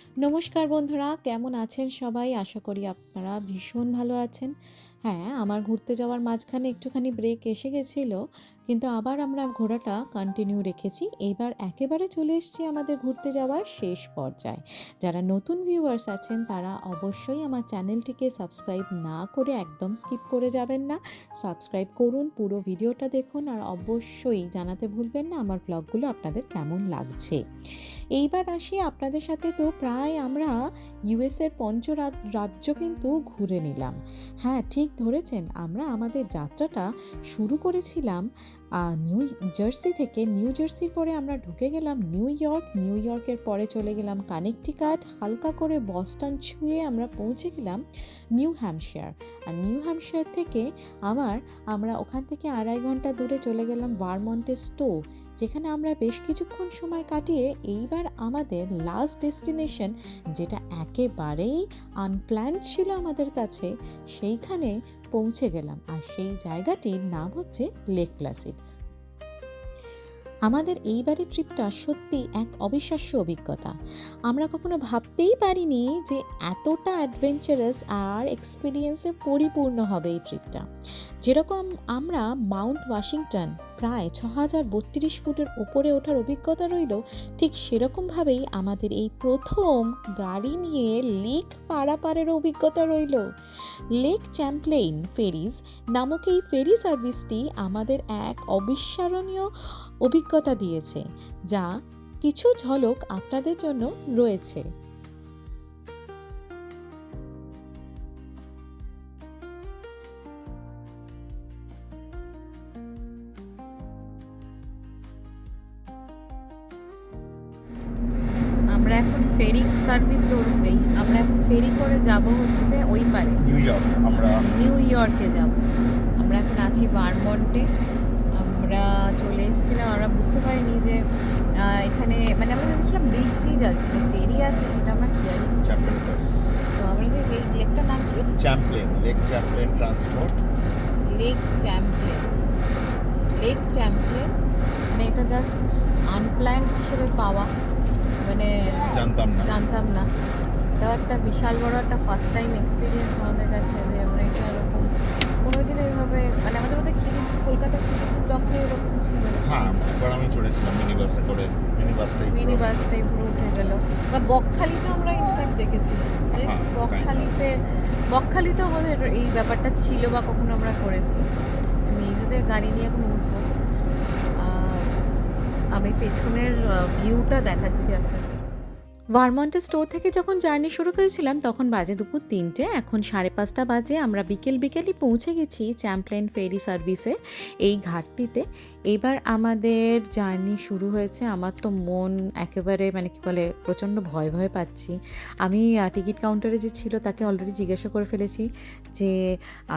নমস্কার বন্ধুরা, কেমন আছেন সবাই? আশা করি আপনারা ভীষণ ভালো আছেন। হ্যাঁ আমার ঘুরতে যাওয়ার মাঝখানে একটুখানি ব্রেক এসে গেছিল, কিন্তু আবার আমরা ঘোরাটা কন্টিনিউ রেখেছি। এইবার একেবারে চলে এসেছি আমাদের ঘুরতে যাওয়ার শেষ পর্যায়ে। যারা নতুন ভিউয়ার্স আছেন, তারা অবশ্যই আমার চ্যানেলটিকে সাবস্ক্রাইব না করে একদম স্কিপ করে যাবেন না। সাবস্ক্রাইব করুন, পুরো ভিডিওটা দেখুন, আর অবশ্যই জানাতে ভুলবেন না আমার ব্লগগুলো আপনাদের কেমন লাগছে। এইবার আসি আপনাদের সাথে তো প্রায় আমরা ইউএসের পঞ্চ রাজ্য কিন্তু ঘুরে নিলাম। হ্যাঁ ঠিক ধরেছেন, আমরা আমাদের যাত্রাটা শুরু করেছিলাম নিউ জার্সি থেকে। নিউ জার্সির পরে আমরা ঢুকে গেলাম নিউ ইয়র্ক। নিউ ইয়র্কের পরে চলে গেলাম কানেকটিকাট। হালকা করে বস্টন ছুঁয়ে আমরা পৌঁছে গেলাম নিউ হ্যাম্পশায়ার। আর নিউ হ্যাম্পশায়ার থেকে আবার আমরা ওখান থেকে আড়াই ঘণ্টা দূরে চলে গেলাম ভারমন্টে স্টো। যেখানে আমরা বেশ কিছুক্ষণ সময় কাটিয়ে এইবার আমাদের লাস্ট ডেস্টিনেশন যেটা একেবারেই আনপ্ল্যান্ড ছিল আমাদের কাছে, সেইখানে পৌঁছে গেলাম। আর সেই জায়গাটির নাম হচ্ছে লেক ক্লাসিক আমাদের এইবারের ট্রিপটা সত্যি এক অবিশ্বাস্য অভিজ্ঞতা। আমরা কখনো ভাবতেই পারিনি যে এতটা অ্যাডভেঞ্চারাস আর এক্সপিরিয়েন্সে পরিপূর্ণ হবে এই ট্রিপটা যেরকম আমরা মাউন্ট ওয়াশিংটন প্রায় ছ হাজার বত্রিশ ফুটের ওপরে ওঠার অভিজ্ঞতা রইল, ঠিক সেরকমভাবেই আমাদের এই প্রথম গাড়ি নিয়ে লেক পারাপারের অভিজ্ঞতা রইল। লেক চ্যাম্পলেইন ফেরিজ নামক এই ফেরি সার্ভিসটি আমাদের এক অবিস্মরণীয় অভিজ্ঞতা দিয়েছে, যা কিছু ঝলক আপনাদের জন্য রয়েছে। এখন ফেরি সার্ভিস ধরবেই আমরা এখন ফেরি করে যাব হচ্ছে ওই পারে। নিউ ইয়র্ক আমরা নিউ ইয়র্কে যাব। আমরা এখন আছি বারমন্টে। আমরা চলে এসেছিলাম আমরা বুঝতে পারিনি যে এখানে মানে আমরা ভেবেছিলাম ব্রিজ টিজ আছে যে ফেরি আছে সেটা আমরা করিনি। তো আমরা যে এই লেকটার নাম কি? Champlain lake Champlain transport lake Champlain lake Champlain মানে এটা জাস্ট আনপ্ল্যান্ড হিসেবে পাওয়া। মানে জানতাম না। জানতাম না। এটাও একটা বিশাল বড় একটা ফার্স্ট টাইম এক্সপিরিয়েন্স আমাদের কাছে যে আমরা এটা এরকম কোনোদিন এইভাবে মানে আমাদের মধ্যে খিদি কলকাতার খিদিপুর ব্লকে এরকম ছিল না। হ্যাঁ একবার আমি চড়েছিলাম মিনি বাসে করে মিনি বাসটাই মিনি বাস টাইপ উঠে গেল। বা বকখালিতে আমরা ইনফ্যাক্ট দেখেছিলাম। হ্যাঁ, বকখালিতে বকখালিতেও বোধহয় এই ব্যাপারটা ছিল বা কখনো আমরা করেছি। নিজেদের গাড়ি নিয়ে এখন উঠবো। আমি পেছনের ভিউটা দেখাচ্ছি আপনাদের। ভারমন্টের স্টোর থেকে যখন জার্নি শুরু করেছিলাম, তখন বাজে দুপুর তিনটে। এখন সাড়ে পাঁচটা বাজে। আমরা বিকেল বিকেলই পৌঁছে গেছি চ্যাম্পলেন ফেরি সার্ভিসে, এই ঘাটটিতে এবার আমাদের জার্নি শুরু হয়েছে। আমার তো মন একেবারে মানে কী বলে, প্রচণ্ড ভয় ভয় পাচ্ছি। আমি টিকিট কাউন্টারে যে ছিল, তাকে অলরেডি জিজ্ঞাসা করে ফেলেছি যে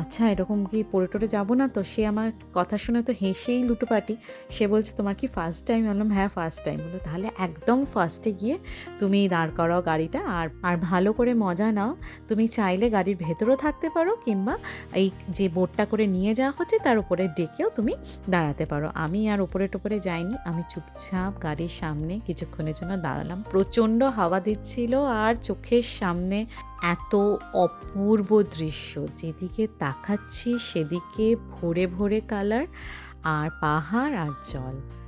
আচ্ছা এরকম কি পড়ে টরে যাব না? তো সে আমার কথা শুনে তো হেসেই লুটোপাটি। সে বলছে, তোমার কি ফার্স্ট টাইম বললাম হ্যাঁ ফার্স্ট টাইম বলল তাহলে একদম ফার্স্টে গিয়ে তুমি দাঁড় করাও গাড়িটা আর আর ভালো করে মজা নাও। তুমি চাইলে গাড়ির ভেতরেও থাকতে পারো কিংবা এই যে বোটটা করে নিয়ে যাওয়া হচ্ছে তার উপরে ডেকেও তুমি দাঁড়াতে পারো। আমি আর উপরে টোপরে যাইনি, আমি চুপচাপ গাড়ির সামনে কিছুক্ষণের জন্য দাঁড়ালাম। প্রচণ্ড হাওয়া দিচ্ছিল আর চোখের সামনে এত অপূর্ব দৃশ্য। যেদিকে তাকাচ্ছি সেদিকে ভরে ভরে কালার আর পাহাড় আর জল।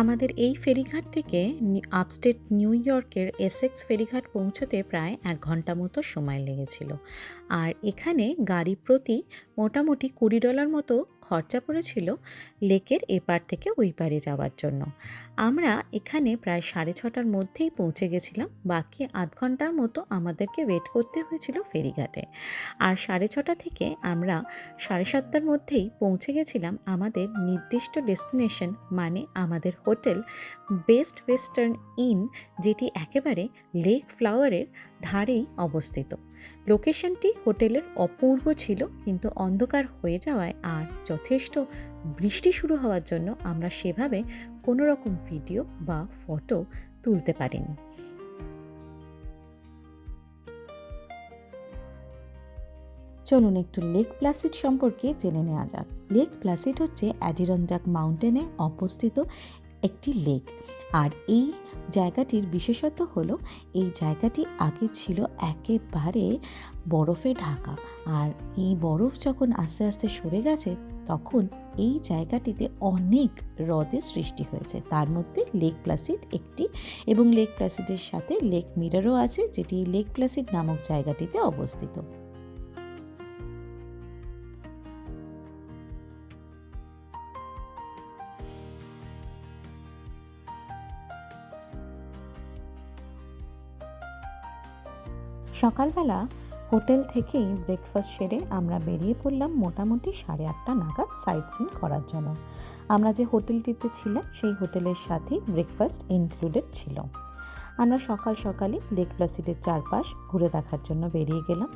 আমাদের এই ফেরিঘাট থেকে আপস্টেট নিউ ইয়র্কের এসেক্স ফেরিঘাট পৌঁছতে প্রায় এক ঘণ্টা মতো সময় লেগেছিল। আর এখানে গাড়ি প্রতি মোটামুটি কুড়ি ডলার মতো খরচা পড়েছিল লেকের এপার থেকে ওই পারে যাওয়ার জন্য। আমরা এখানে প্রায় সাড়ে ছটার মধ্যেই পৌঁছে গেছিলাম। বাকি আধ ঘণ্টার মতো আমাদেরকে ওয়েট করতে হয়েছিল ফেরিঘাটে। আর সাড়ে ছটা থেকে আমরা সাড়ে সাতটার মধ্যেই পৌঁছে গেছিলাম আমাদের নির্দিষ্ট ডেস্টিনেশন মানে আমাদের হোটেল বেস্ট ওয়েস্টার্ন ইন যেটি একেবারে লেক ফ্লাওয়ারের ধারেই অবস্থিত। লোকেশনটি হোটেলের অপূর্ব ছিল, কিন্তু অন্ধকার হয়ে যাওয়ায় আর যথেষ্ট বৃষ্টি শুরু হওয়ার জন্য আমরা সেভাবে কোনো রকম ভিডিও বা ফটো তুলতে পারিনি। চলুন একটু লেক প্লাসিড সম্পর্কে জেনে নেওয়া যাক। লেক প্লাসিড হচ্ছে অ্যাডিরনডাক মাউন্টেনে অবস্থিত একটি লেক। আর এই জায়গাটির বিশেষত্ব হলো, এই জায়গাটি আগে ছিল একেবারে বরফে ঢাকা। আর এই বরফ যখন আস্তে আস্তে সরে গেছে, তখন এই জায়গাটিতে অনেক হ্রদের সৃষ্টি হয়েছে। তার মধ্যে লেক প্লাসিড একটি এবং লেক প্লাসিডের সাথে লেক মিরারও আছে, যেটি লেক প্লাসিড নামক জায়গাটিতে অবস্থিত। সকালবেলা হোটেল থেকেই ব্রেকফাস্ট সেরে আমরা বেরিয়ে পড়লাম মোটামুটি সাড়ে আটটা নাগাদ সাইট সিন করার জন্য। আমরা যে হোটেলটিতে ছিলাম, সেই হোটেলের সাথেই ব্রেকফাস্ট ইনক্লুডেড ছিল। আমরা সকাল সকালে লেক প্লাসিডের চারপাশ ঘুরে দেখার জন্য বেরিয়ে গেলাম।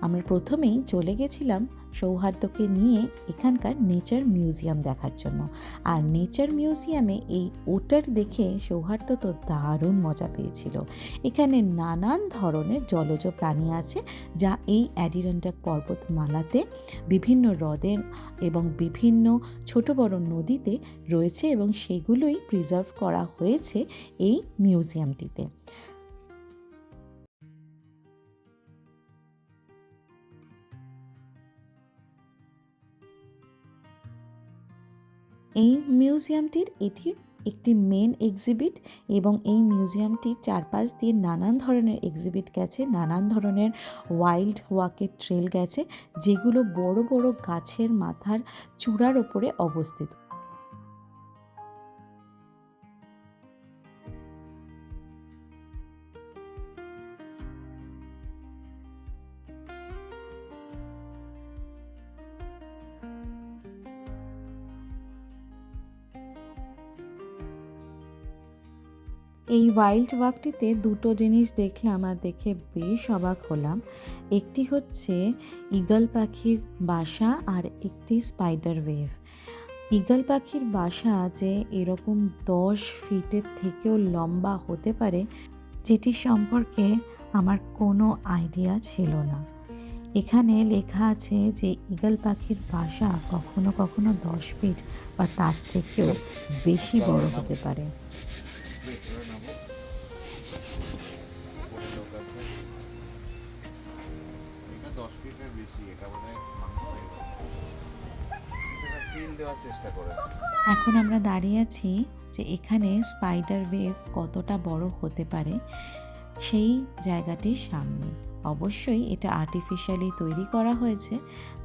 আমরা প্রথমেই চলে গেছিলাম সৌহার্দ্যকে নিয়ে এখানকার নেচার মিউজিয়াম দেখার জন্য। আর নেচার মিউজিয়ামে এই ওটার দেখে সৌহার্দ্য তো দারুণ মজা পেয়েছিল। এখানে নানান ধরনের জলজ প্রাণী আছে, যা এই অ্যাডিরন্টাক পর্বতমালাতে বিভিন্ন হ্রদের এবং বিভিন্ন ছোট বড় নদীতে রয়েছে এবং সেগুলোই প্রিজার্ভ করা হয়েছে এই মিউজিয়ামটিতে। এই মিউজিয়ামটির এটি একটি মেন এক্সিবিট এবং এই মিউজিয়ামটির চারপাশ দিয়ে নানান ধরনের এক্সিবিট গেছে, নানান ধরনের ওয়াইল্ড ওয়াকের ট্রেল গেছে, যেগুলো বড় বড় গাছের মাথার চূড়ার ওপরে অবস্থিত। এই ওয়াইল্ড ওয়াকটিতে দুটো জিনিস দেখলাম আর দেখে বেশ অবাক হলাম। একটি হচ্ছে ঈগল পাখির বাসা আর একটি স্পাইডার ওয়েভ ঈগল পাখির বাসা যে এরকম দশ ফিটের থেকেও লম্বা হতে পারে, যেটি সম্পর্কে আমার কোনো আইডিয়া ছিল না। এখানে লেখা আছে যে ঈগল পাখির বাসা কখনো কখনো দশ ফিট বা তার থেকেও বেশি বড় হতে পারে। দশ ফিটের বেশি এটা মানে দেওয়ার চেষ্টা করেছে। এখন আমরা দাঁড়িয়ে আছি যে এখানে স্পাইডার ওয়েভ কতটা বড় হতে পারে সেই জায়গাটির সামনে। অবশ্যই এটা আর্টিফিশিয়ালি তৈরি করা হয়েছে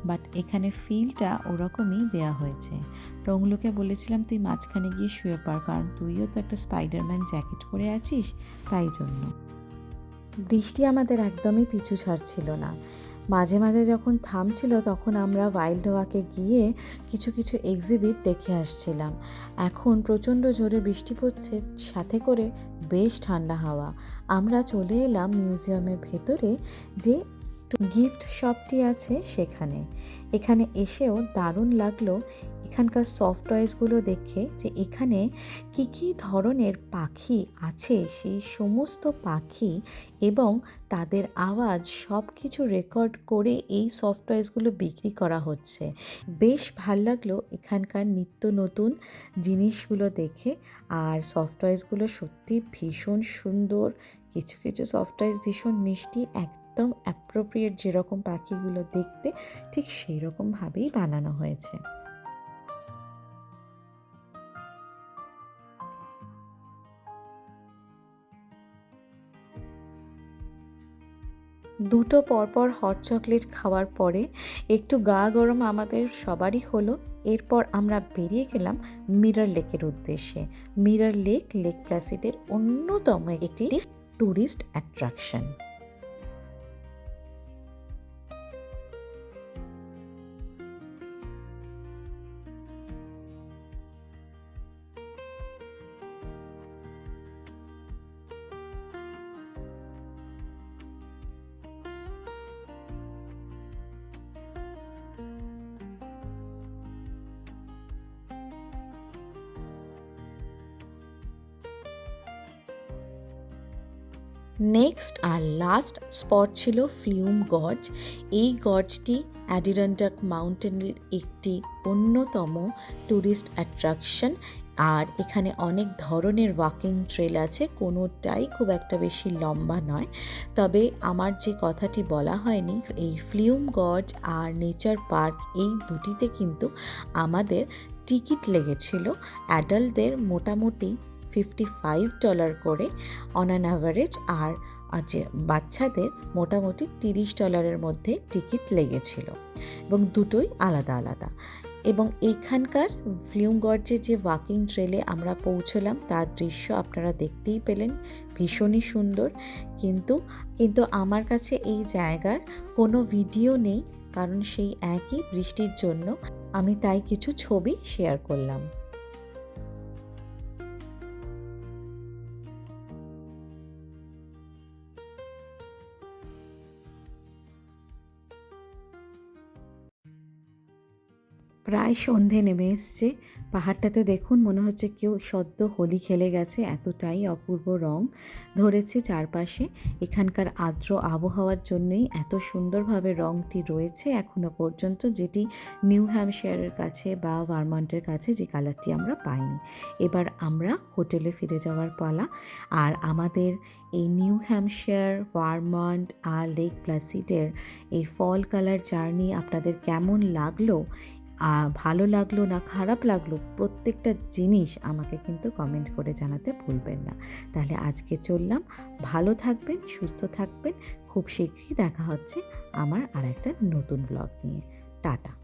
বাট এখানে ফিলটা ওরকমই দেয়া হয়েছে। টংলুকে বলেছিলাম তুই মাঝখানে গিয়ে শুয়ে পার কারণ তুইও তো একটা স্পাইডারম্যান জ্যাকেট পরে আছিস তাই জন্য। বৃষ্টি আমাদের একদমই পিছু ছাড়ছিল না। মাঝে মাঝে যখন থামছিল তখন আমরা ওয়াইল্ড ওয়াকে গিয়ে কিছু কিছু এক্সিবিট দেখে আসছিলাম। এখন প্রচণ্ড জোরে বৃষ্টি পড়ছে, সাথে করে বেশ ঠান্ডা হাওয়া। আমরা চলে এলাম মিউজিয়ামের ভেতরে যে গিফট শপটি আছে সেখানে। এখানে এসেও দারুণ লাগল এখানকার সফট টয়েসগুলো দেখে যে এখানে কি কি ধরনের পাখি আছে, সেই সমস্ত পাখি এবং তাদের আওয়াজ সব কিছু রেকর্ড করে এই সফট টয়েসগুলো বিক্রি করা হচ্ছে। বেশ ভালো লাগল এখানকার নিত্য নতুন জিনিসগুলো দেখে। আর সফট টয়েসগুলো সত্যি ভীষণ সুন্দর। কিছু কিছু সফট টয়েস ভীষণ মিষ্টি, একদম অ্যাপ্রোপ্রিয়েট যেরকম পাখিগুলো দেখতে, ঠিক সেই রকমভাবেই বানানো হয়েছে। দুটো পরপর হট চকলেট খাওয়ার পরে একটু গা গরম আমাদের সবারই হলো। এরপর আমরা বেরিয়ে গেলাম মিরার লেকের উদ্দেশ্যে। মিরার লেক লেক প্লাসিডের অন্যতম একটি ট্যুরিস্ট অ্যাট্রাকশন নেক্সট আর লাস্ট স্পট ছিল ফ্লিউম গজ এই গজটি অ্যাডিরন্টাক মাউন্টেনের একটি অন্যতম ট্যুরিস্ট অ্যাট্রাকশন। আর এখানে অনেক ধরনের ওয়াকিং ট্রেল আছে, কোনোটাই খুব একটা বেশি লম্বা নয়। তবে আমার যে কথাটি বলা হয়নি, এই ফ্লিউম গজ আর নেচার পার্ক এই দুটিতে কিন্তু আমাদের টিকিট লেগেছিল। অ্যাডাল্টদের মোটামুটি ফিফটি ফাইভ ডলার করে অন অ্যান অ্যাভারেজ আর যে বাচ্চাদের মোটামুটি তিরিশ ডলারের মধ্যে টিকিট লেগেছিল। এবং দুটোই আলাদা আলাদা। এবং এখানকার ফ্লিউমগঞ্জে যে ওয়াকিং ট্রেলে আমরা পৌঁছলাম, তার দৃশ্য আপনারা দেখতেই পেলেন, ভীষণই সুন্দর। কিন্তু কিন্তু আমার কাছে এই জায়গার কোনো ভিডিও নেই, কারণ সেই একই বৃষ্টির জন্য আমি তাই কিছু ছবি শেয়ার করলাম। প্রায় সন্ধে নেমে এসছে। পাহাড়টাতে দেখুন মনে হচ্ছে কেউ সদ্য হোলি খেলে গেছে, এতটাই অপূর্ব রং ধরেছে চারপাশে। এখানকার আর্দ্র আবহাওয়ার জন্যই এত সুন্দরভাবে রংটি রয়েছে এখনও পর্যন্ত, যেটি নিউ হ্যামশায়ারের কাছে বা ভারমন্টের কাছে যে কালারটি আমরা পাইনি। এবার আমরা হোটেলে ফিরে যাওয়ার পালা। আর আমাদের এই নিউ হ্যামশায়ার ভারমন্ট আর লেক প্লাসিডের এই ফল কালার জার্নি আপনাদের কেমন লাগল ভালো লাগল না, খারাপ লাগল, প্রত্যেকটা জিনিস আমাকে কিন্তু কমেন্ট করে জানাতে ভুলবেন না। তাহলে আজকে চললাম। ভালো থাকবেন, সুস্থ থাকবেন। খুব শীঘ্রই দেখা হচ্ছে আমার আর একটা নতুন ব্লগ নিয়ে। টাটা।